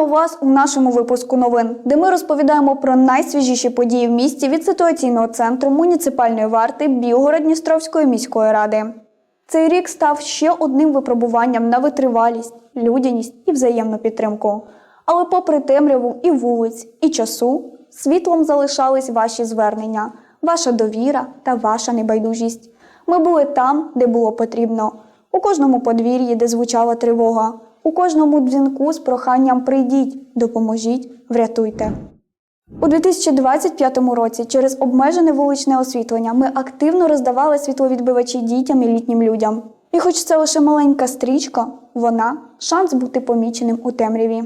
Вітаємо вас у нашому випуску новин, де ми розповідаємо про найсвіжіші події в місті від ситуаційного центру муніципальної варти Білгород-Дністровської міської ради. Цей рік став ще одним випробуванням на витривалість, людяність і взаємну підтримку. Але попри темряву і вулиць, і часу, світлом залишались ваші звернення, ваша довіра та ваша небайдужість. Ми були там, де було потрібно, у кожному подвір'ї, де звучала тривога, у кожному дзвінку з проханням прийдіть, допоможіть, врятуйте. У 2025 році через обмежене вуличне освітлення ми активно роздавали світловідбивачі дітям і літнім людям. І хоч це лише маленька стрічка, вона шанс бути поміченим у темряві.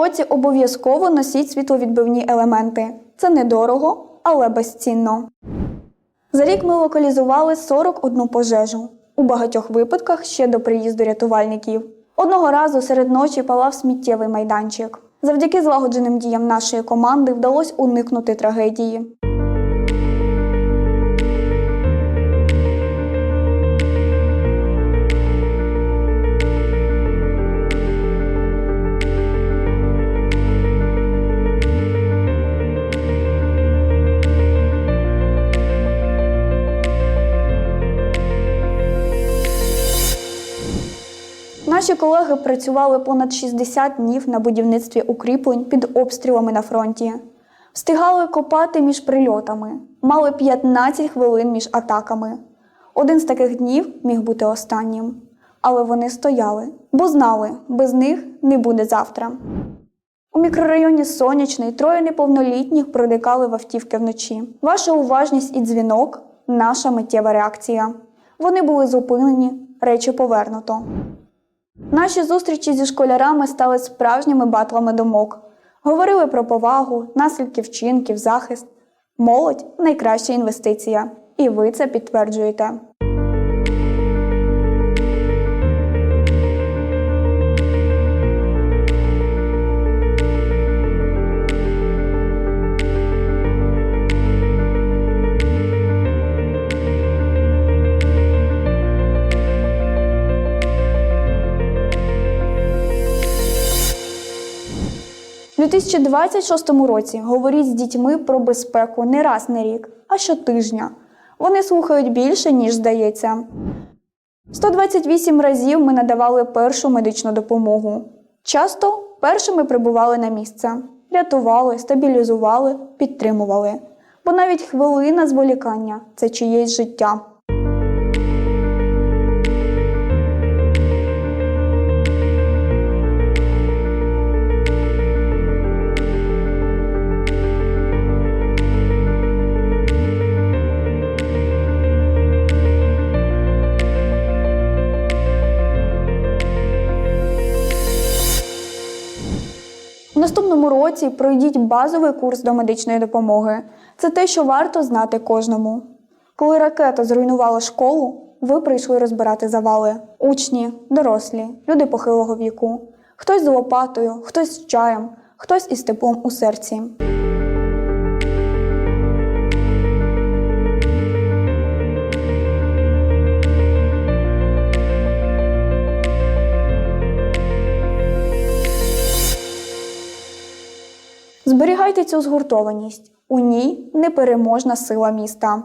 Наступному році обов'язково носіть світловідбивні елементи. Це недорого, але безцінно. За рік ми локалізували 41 пожежу. У багатьох випадках ще до приїзду рятувальників. Одного разу серед ночі палав сміттєвий майданчик. Завдяки злагодженим діям нашої команди вдалося уникнути трагедії. Наші колеги працювали понад 60 днів на будівництві укріплень під обстрілами на фронті. Встигали копати між прильотами, мали 15 хвилин між атаками. Один з таких днів міг бути останнім. Але вони стояли, бо знали, без них не буде завтра. У мікрорайоні Сонячний троє неповнолітніх проникали в автівки вночі. Ваша уважність і дзвінок наша миттєва реакція. Вони були зупинені, речі повернуто. Наші зустрічі зі школярами стали справжніми батлами думок. Говорили про повагу, наслідки вчинків, захист. Молодь найкраща інвестиція. І ви це підтверджуєте. У 2026 році говоріть з дітьми про безпеку не раз на рік, а щотижня. Вони слухають більше, ніж здається. 128 разів ми надавали першу медичну допомогу. Часто першими прибували на місце, рятували, стабілізували, підтримували. Бо навіть хвилина зволікання це чиєсь життя. Наступному році пройдіть базовий курс до медичної допомоги. Це те, що варто знати кожному. Коли ракета зруйнувала школу, ви прийшли розбирати завали. Учні, дорослі, люди похилого віку. Хтось з лопатою, хтось з чаєм, хтось із теплом у серці. Зберігайте цю згуртованість. У ній непереможна сила міста.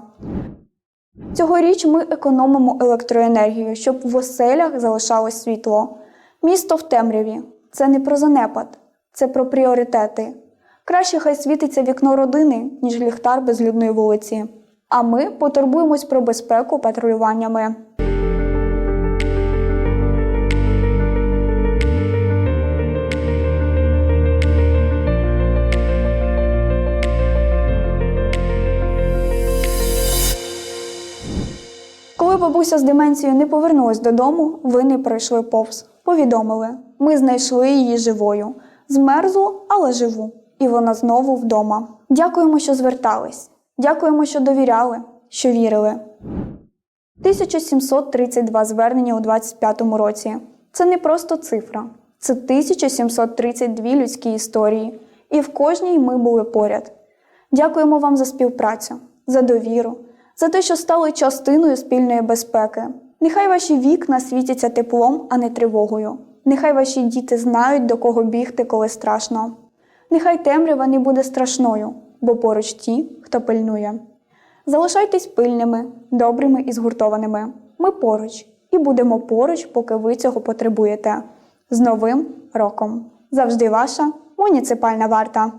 Цьогоріч ми економимо електроенергію, щоб в оселях залишалось світло. Місто в темряві це не про занепад, це про пріоритети. Краще хай світиться вікно родини, ніж ліхтар безлюдної вулиці. А ми потурбуємось про безпеку патрулюваннями. Бабуся з деменцією не повернулась додому, ви не пройшли повз. Повідомили: ми знайшли її живою. Змерзлу, але живу. І вона знову вдома. Дякуємо, що звертались. Дякуємо, що довіряли, що вірили. 1732 звернення у 25-му році. Це не просто цифра, це 1732 людські історії, і в кожній ми були поряд. Дякуємо вам за співпрацю, за довіру, за те, що стали частиною спільної безпеки. Нехай ваші вікна світяться теплом, а не тривогою. Нехай ваші діти знають, до кого бігти, коли страшно. Нехай темрява не буде страшною, бо поруч ті, хто пильнує. Залишайтесь пильними, добрими і згуртованими. Ми поруч і будемо поруч, поки ви цього потребуєте. З Новим роком! Завжди ваша муніципальна варта.